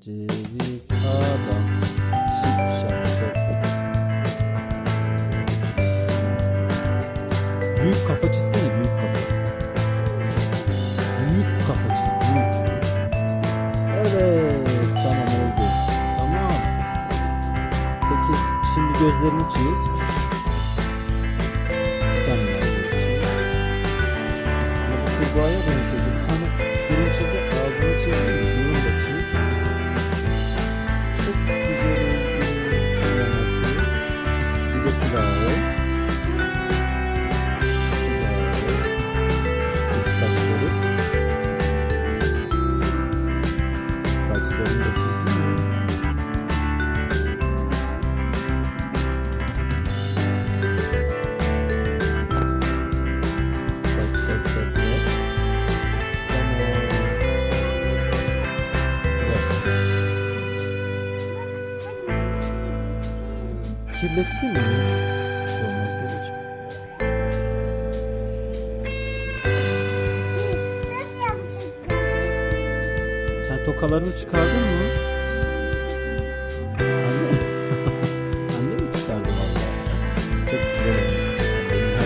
Ceviz adam. Şıp şap şap. Büyük kafa çizsene büyük kafa. Büyük kafa çiz büyük. Evet tamam oldu. Tamam. Peki şimdi gözlerini çiz. Bir tane çiz. Bu kurbağaya benzedi. Bir tane burun çiz Böyle. Böyle. Saçları. Saçlarındaki Kirlettin mi? Bir şey olmaz babacığım. Sen tokalarını çıkardın